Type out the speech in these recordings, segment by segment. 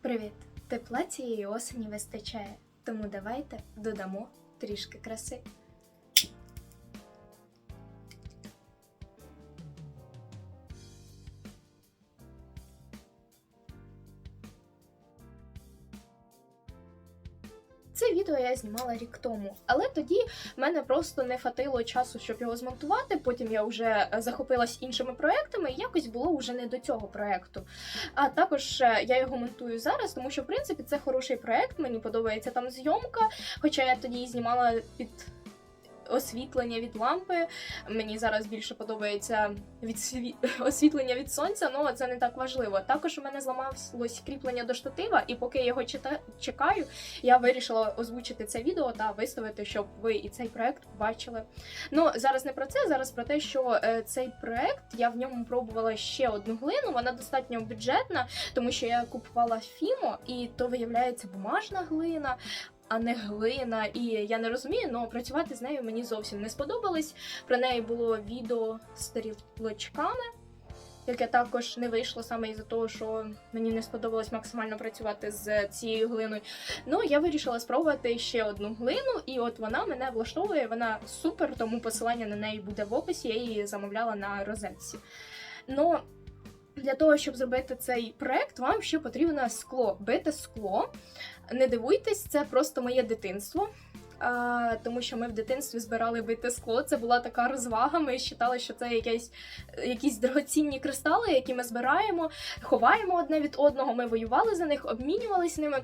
Привіт! Тепла цієї осені вистачає, тому давайте додамо трішки краси. Я знімала рік тому, але тоді мене просто не хватило часу, щоб його змонтувати. Потім я вже е, захопилась іншими проектами, і якось було вже не до цього проекту. А також е, я його монтую зараз, тому що в принципі це хороший проект. Мені подобається там зйомка. Хоча я тоді знімала під освітлення від лампи. Мені зараз більше подобається від сві- освітлення від сонця, але це не так важливо. Також у мене зламалось кріплення до штатива, і поки я його чита- чекаю, я вирішила озвучити це відео та виставити, щоб ви і цей проект бачили. Ну зараз не про це, зараз про те, що е, цей проект я в ньому пробувала ще одну глину. Вона достатньо бюджетна, тому що я купувала Фімо, і то виявляється бумажна глина. А не глина, і я не розумію, але працювати з нею мені зовсім не сподобалось. Про неї було відео з тарілочками, яке також не вийшло саме із-за того, що мені не сподобалось максимально працювати з цією глиною. Ну, я вирішила спробувати ще одну глину, і от вона мене влаштовує. Вона супер, тому посилання на неї буде в описі. Я її замовляла на розетці. Ну, для того, щоб зробити цей проект, вам ще потрібно скло, бите скло. Не дивуйтесь, це просто моє дитинство. Тому що ми в дитинстві збирали бите скло. Це була така розвага. Ми вважали, що це якесь, якісь дорогоцінні кристали, які ми збираємо, ховаємо одне від одного. Ми воювали за них, обмінювалися ними.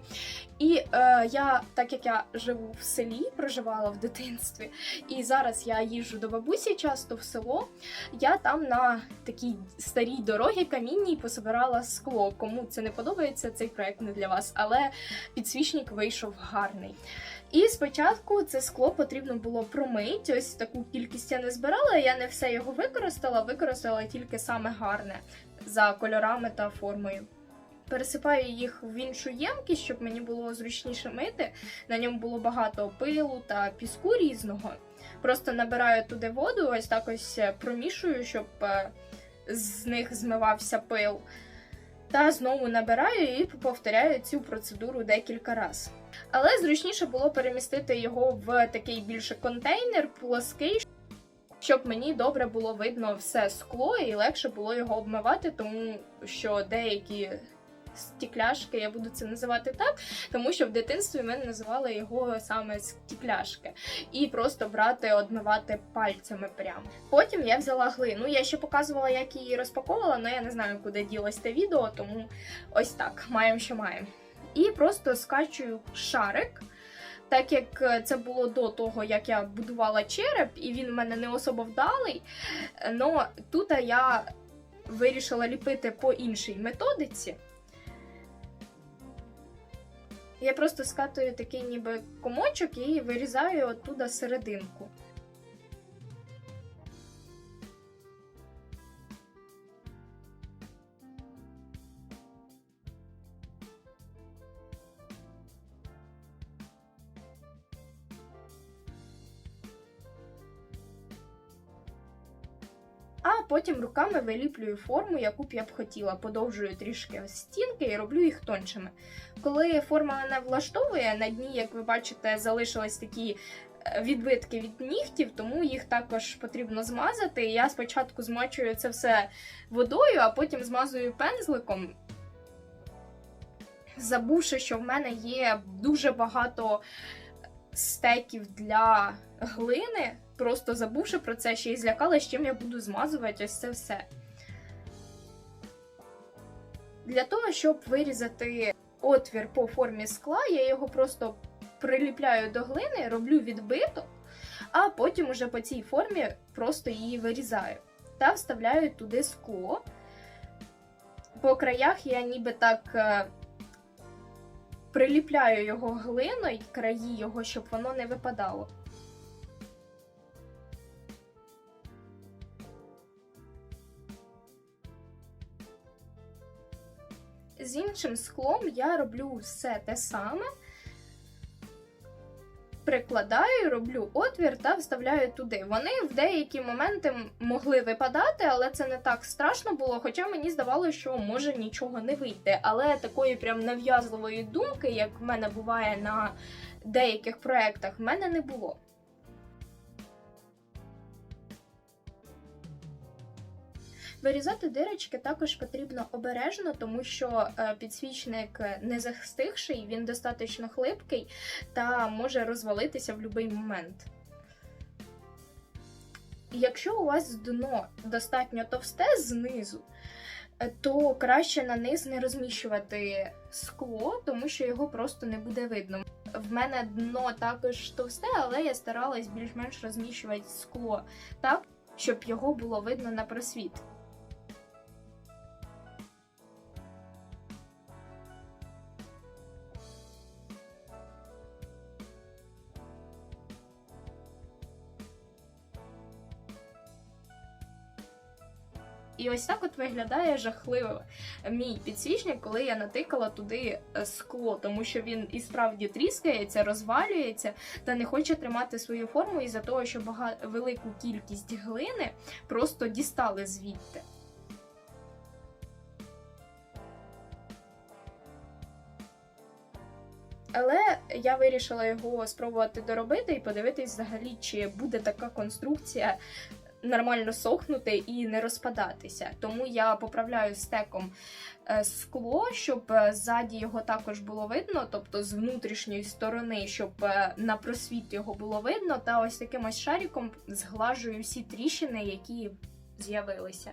І е, я, так як я живу в селі, проживала в дитинстві, і зараз я їжджу до бабусі часто в село. Я там на такій старій дорогі камінній пособирала скло. Кому це не подобається, цей проект не для вас, але підсвічник вийшов гарний. І спочатку це скло потрібно було промити. Ось таку кількість я не збирала. Я не все його використала, використала тільки саме гарне за кольорами та формою. Пересипаю їх в іншу ємкість, щоб мені було зручніше мити. На ньому було багато пилу та піску різного. Просто набираю туди воду, ось так ось е, промішую, щоб е, з них змивався пил. Та знову набираю і повторяю цю процедуру декілька разів. Але зручніше було перемістити його в такий більше контейнер, плоский, щоб мені добре було видно все скло і легше було його обмивати, тому що деякі стікляшки, я буду це називати так, тому що в дитинстві ми називали його саме стікляшки. І просто брати, одмивати пальцями прямо. Потім я взяла глину. Я ще показувала, як її розпаковувала, але я не знаю, куди ділось те відео, тому ось так, маємо, що маємо. І просто скачую шарик. Так як е, це було до того, як я будувала череп, і він в мене не особо вдалий. Но тут я вирішила ліпити по іншій методиці. Я просто скатую такий ніби комочок і вирізаю оттуда серединку. Потім руками виліплюю форму, яку б я б хотіла. Подовжую трішки стінки і роблю їх тоншими. Коли форма мене влаштовує, на дні, як ви бачите, залишились такі е, відбитки від нігтів, тому їх також потрібно змазати. Я спочатку змочую це все водою, а потім змазую пензликом. Забувши, що в мене є дуже багато стеків для глини, просто забувши про це, ще й злякалась, чим я буду змазувати ось це все. Для того, щоб вирізати отвір по формі скла, я його просто приліпляю до глини, роблю відбиток, а потім уже по цій формі просто її вирізаю та вставляю туди скло. По краях я ніби так е, приліпляю його глиною, краї його, щоб воно не випадало. З іншим склом я роблю все те саме. прикладаю, роблю отвір та вставляю туди. Вони в деякі моменти могли випадати, але це не так страшно було. Хоча мені здавалося, що може нічого не вийти. Але такої прям нав'язливої думки, як в мене буває на деяких проєктах, в мене не було. Вирізати дирочки також потрібно обережно, тому що е, підсвічник не застигший, він достатньо хлипкий та може розвалитися в будь-який момент. Якщо у вас дно достатньо товсте знизу, е, то краще на низ не розміщувати скло, тому що його просто не буде видно. В мене дно також товсте, але я старалась більш-менш розміщувати скло так, щоб його було видно на просвіт. І ось так от виглядає жахливо мій підсвічник, коли я натикала туди е, скло, тому що він і справді тріскається, розвалюється та не хоче тримати свою форму із-за того, що бага... велику кількість глини просто дістали звідти. Але я вирішила його спробувати доробити і подивитись взагалі, чи буде така конструкція нормально сохнути і не розпадатися. Тому я поправляю стеком е, скло, щоб е, ззаді його також було видно, тобто з внутрішньої сторони, щоб е, на просвіт його було видно, та ось таким ось шариком зглажую всі тріщини, які з'явилися.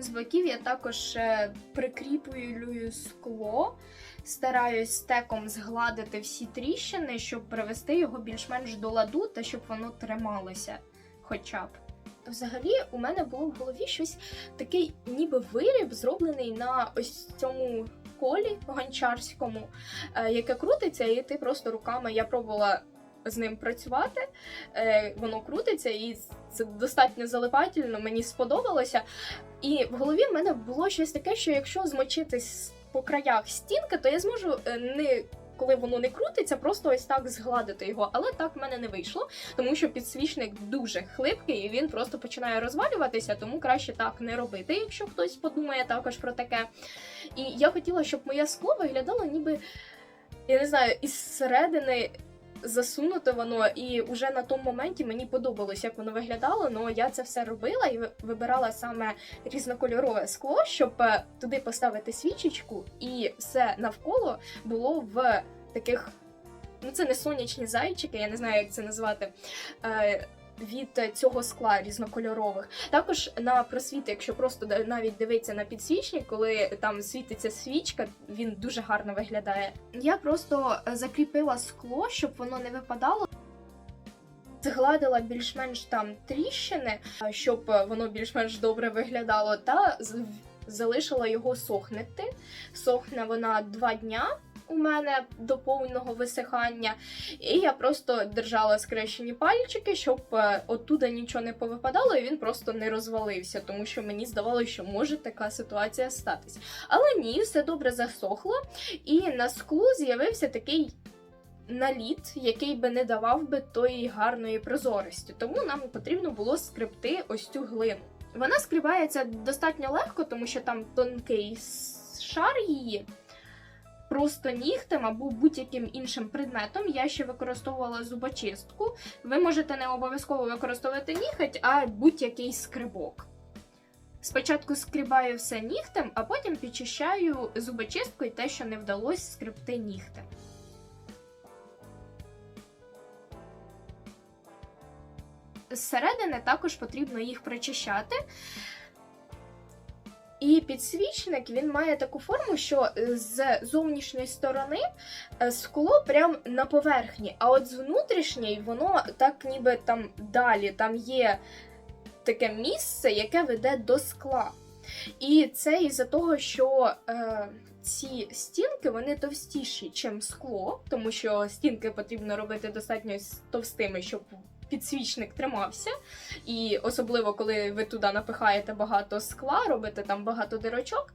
З боків я також е, прикріплюю скло, стараюсь стеком згладити всі тріщини, щоб привести його більш-менш до ладу та щоб воно трималося хоча б. Взагалі, у мене було в голові щось такий, ніби виріб, зроблений на ось цьому колі гончарському, е, яке крутиться, і ти просто руками я пробувала з ним працювати. е, Воно крутиться, і це достатньо залипательно, мені сподобалося. І в голові в мене було щось таке, що якщо змочитись по краях стінки, то я зможу е, не. Коли воно не крутиться, просто ось так згладити його. Але так в мене не вийшло, тому що підсвічник дуже хлипкий і він просто починає розвалюватися, тому краще так не робити, якщо хтось подумає також про таке. І я хотіла, щоб моє скло виглядало ніби, я не знаю, із середини засунуте воно, і вже на тому моменті мені подобалось, як воно виглядало. але я це все робила і вибирала саме різнокольорове скло, щоб е, туди поставити свічечку, і все навколо було в таких. Ну, це не сонячні зайчики, я не знаю, як це назвати. Е, від цього скла різнокольорових. Також на просвіт, якщо просто навіть дивитися на підсвічник, коли там світиться свічка, він дуже гарно виглядає. Я просто е, закріпила скло, щоб воно не випадало. Згладила більш-менш там тріщини, е, щоб е, воно більш-менш добре виглядало, та залишила його сохнути. Сохне вона два дня у мене до повного висихання. І я просто держала скрещені пальчики, щоб е, оттуда нічого не повипадало, і він просто не розвалився, тому що мені здавалося, що може така ситуація статись. Але ні, все добре засохло, і на склу з'явився такий. Наліт, який би не давав би тої гарної прозорості, тому нам потрібно було скрипти ось цю глину. Вона скрібається достатньо легко, тому що там тонкий шар її, просто нігтем або будь-яким іншим предметом. Я ще використовувала зубочистку. Ви можете не обов'язково використовувати ніготь, а будь-який скрибок. Спочатку скрібаю все нігтем, а потім підчищаю зубочисткою те, що не вдалося скребти нігтем. Зсередини також потрібно їх причищати. І підсвічник він має таку форму, що е, з зовнішньої сторони е, скло прям на поверхні, а от з внутрішньої воно так ніби там далі, там є таке місце, яке веде до скла. І це із-за того, що е, ці стінки вони товстіші, ніж скло, тому що стінки потрібно робити достатньо товстими, щоб підсвічник тримався. І особливо, коли ви туди напихаєте багато скла, робите там багато дирочок.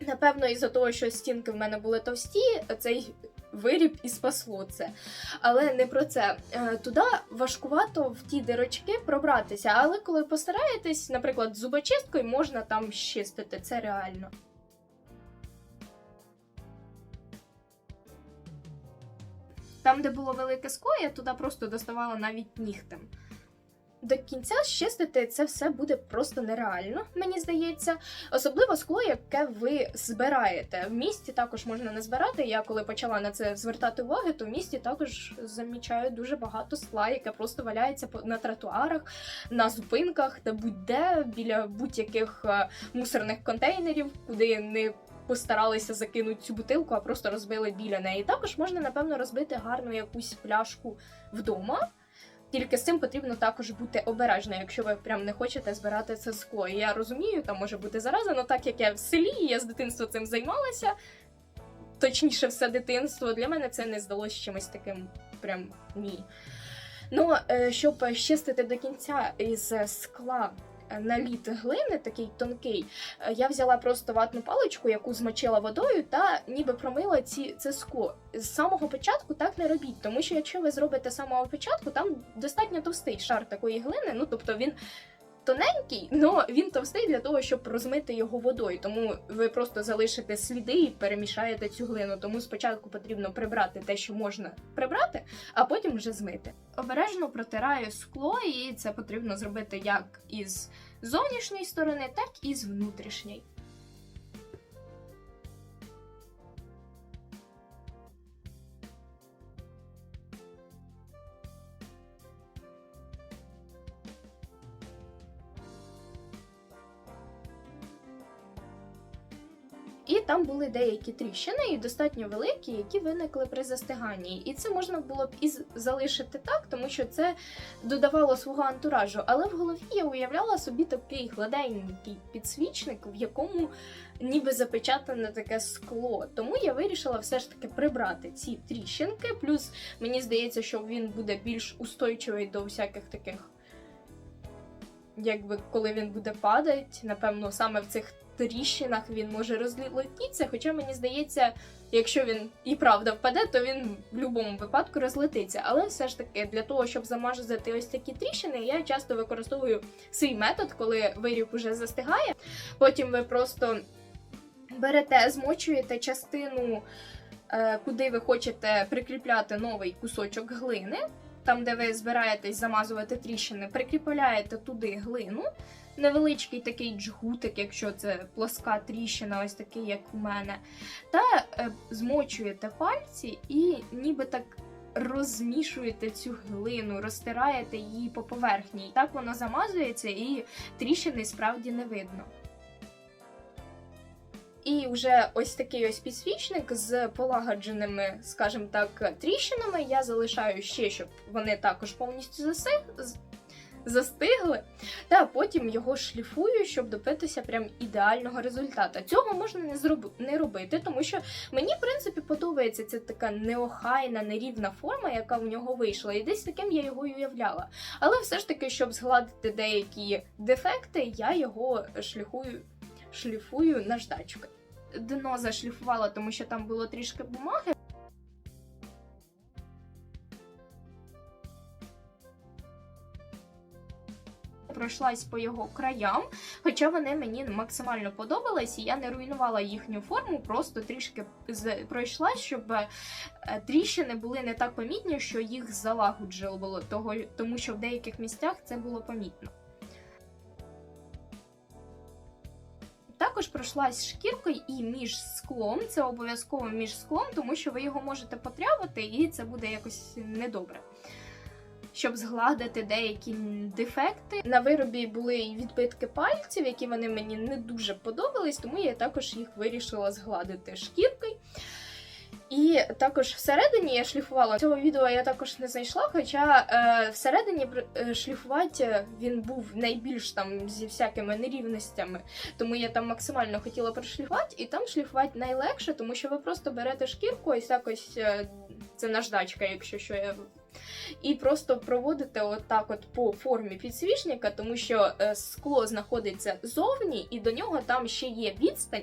Напевно, із-за того, що стінки в мене були товсті, цей виріб і спасло це. Але не про це. Е, Туди важкувато в ті дирочки пробратися. Але коли постараєтесь, наприклад, зубочисткою можна там щистити. Це реально. Там, де було велике скло, я туди просто доставала навіть нігтем. До кінця щистити це все буде просто нереально, мені здається. Особливо скло, яке ви збираєте. В місті також можна не збирати. Я коли почала на це звертати увагу, то в місті також замічаю дуже багато скла, яке просто валяється на тротуарах, на зупинках та будь-де біля будь-яких е, мусорних контейнерів, куди не постаралися закинути цю бутилку, а просто розбили біля неї. Також можна, напевно, розбити гарну якусь пляшку вдома. Тільки з цим потрібно також бути обережною, якщо ви прям не хочете збирати це скло. І я розумію, там може бути зараза, але так як я в селі, я з дитинства цим займалася. Точніше, все дитинство для мене це не здалося чимось таким прям ні. Ну, е, щоб щистити до кінця із скла наліт глини, такий тонкий, е, я взяла просто ватну паличку, яку змочила водою, та ніби промила ці, це. З самого початку так не робіть, тому що якщо ви зробите з самого початку, там достатньо товстий шар такої глини, ну тобто він. Тоненький, але він товстий для того, щоб розмити його водою. Тому ви просто залишите сліди і перемішаєте цю глину. Тому спочатку потрібно прибрати те, що можна прибрати, а потім вже змити. Обережно протираю скло, і це потрібно зробити як із зовнішньої сторони, так і з внутрішньої. Там були деякі тріщини, і достатньо великі, які виникли при застиганні. І це можна було б і залишити так, тому що це додавало свого антуражу. Але в голові я уявляла собі такий гладенький підсвічник, в якому ніби запечатане таке скло. Тому я вирішила все ж таки прибрати ці тріщинки. Плюс мені здається, що він буде більш устойчивий до всяких таких. Якби коли він буде падати, напевно, саме в цих тріщинах він може розлетітися. Хоча мені здається, якщо він і правда впаде, то він в будь-якому випадку розлетиться. Але все ж таки, для того, щоб замазати ось такі тріщини, я часто використовую свій метод, коли виріб уже застигає. Потім ви просто берете, змочуєте частину, е, куди ви хочете прикріпляти новий кусочок глини. Там, де ви збираєтесь замазувати тріщини, прикріпляєте туди глину, невеличкий такий джгутик, якщо це плоска тріщина, ось такий, як у мене, та е, змочуєте пальці і ніби так розмішуєте цю глину, розтираєте її по поверхні. І так вона замазується і тріщини справді не видно. І вже ось такий ось підсвічник з полагодженими, скажімо так, тріщинами. Я залишаю ще, щоб вони також повністю застигли. Та потім його шліфую, щоб добитися прям ідеального результату. Цього можна не зроб... не робити, тому що мені, в принципі, подобається ця така неохайна, нерівна форма, яка в нього вийшла. І десь таким я його і уявляла. Але все ж таки, щоб згладити деякі дефекти, я його шліфую, шліфую наждачкою. Дно зашліфувала, тому що там було трішки бумаги. Пройшлась по його краям, хоча вони мені максимально подобались, і я не руйнувала їхню форму, просто трішки пройшлась, щоб е, тріщини були не так помітні, що їх залагоджувало тому що в деяких місцях це було помітно. Також пройшлась шкіркою і між склом. Це обов'язково між склом, тому що ви його можете потрявити, і це буде якось недобре. Щоб згладити деякі дефекти. На виробі були відбитки пальців, які вони мені не дуже подобались, тому я також їх вирішила згладити шкіркою. І також всередині я шліфувала цього відео я також не знайшла, хоча е, всередині е, шліфувати він був найбільш там зі всякими нерівностями. Тому я там максимально хотіла прошліфувати, і там шліфувати найлегше, тому що ви просто берете шкірку, ось якось е, це наждачка, якщо що я і просто проводите отак от по формі підсвічника, тому що е, скло знаходиться зовні, і до нього там ще є відстань,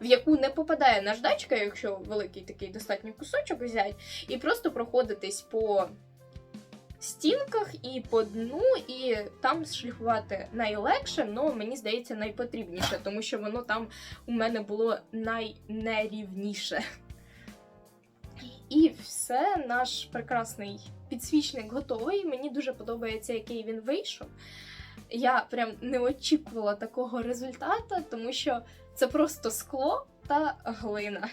в яку не попадає наждачка, якщо великий такий достатньо кусочок взяти, і просто проходитись по стінках і по дну, і там шліфувати найлегше, але мені здається найпотрібніше, тому що воно там у мене було найнерівніше. І все, наш прекрасний підсвічник готовий. Мені дуже подобається, який він вийшов. Я прям не очікувала такого результату, тому що це просто скло та глина.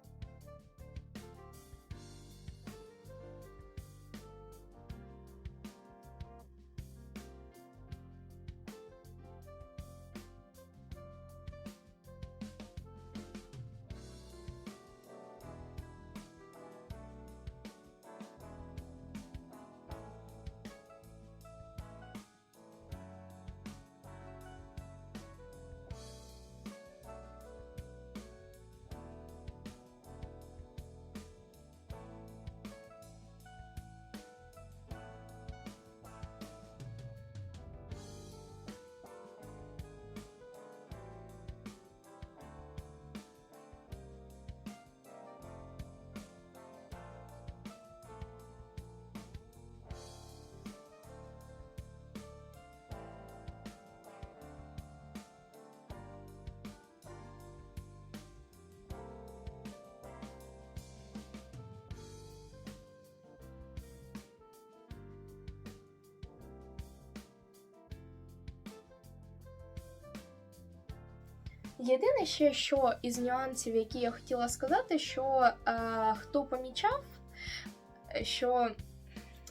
Єдине ще, що із нюансів, які я хотіла сказати, що е, хто помічав, що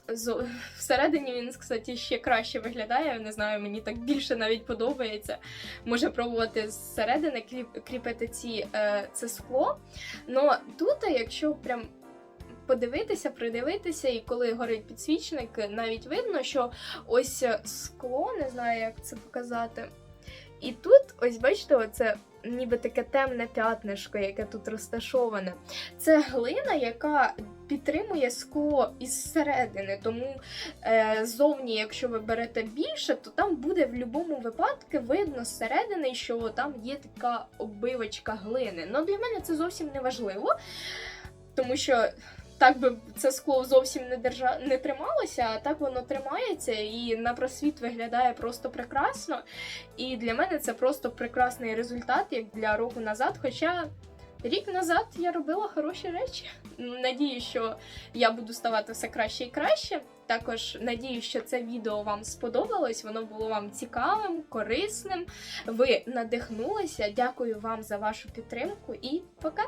з, всередині він, кстати, ще краще виглядає. Не знаю, мені так більше навіть подобається. Може пробувати зсередини кліп, кріпити ці, е, це скло. Но тут, якщо прям подивитися, придивитися, і коли горить підсвічник, навіть видно, що ось скло, не знаю, як це показати. І тут, ось бачите, оце ніби таке темне п'ятнишко, яке тут розташоване. Це глина, яка підтримує скло із середини. Тому е, зовні, якщо ви берете більше, то там буде в будь-якому випадку видно зсередини, що там є така оббивочка глини. Ну для мене це зовсім не важливо, тому що так би це скло зовсім не держа... не трималося, а так воно тримається і на просвіт виглядає просто прекрасно. І для мене це просто прекрасний результат, як для року назад. Хоча рік назад я робила хороші речі. Надію, що я буду ставати все краще і краще. Також надію, що це відео вам сподобалось, воно було вам цікавим, корисним. Ви надихнулися. Дякую вам за вашу підтримку і пока!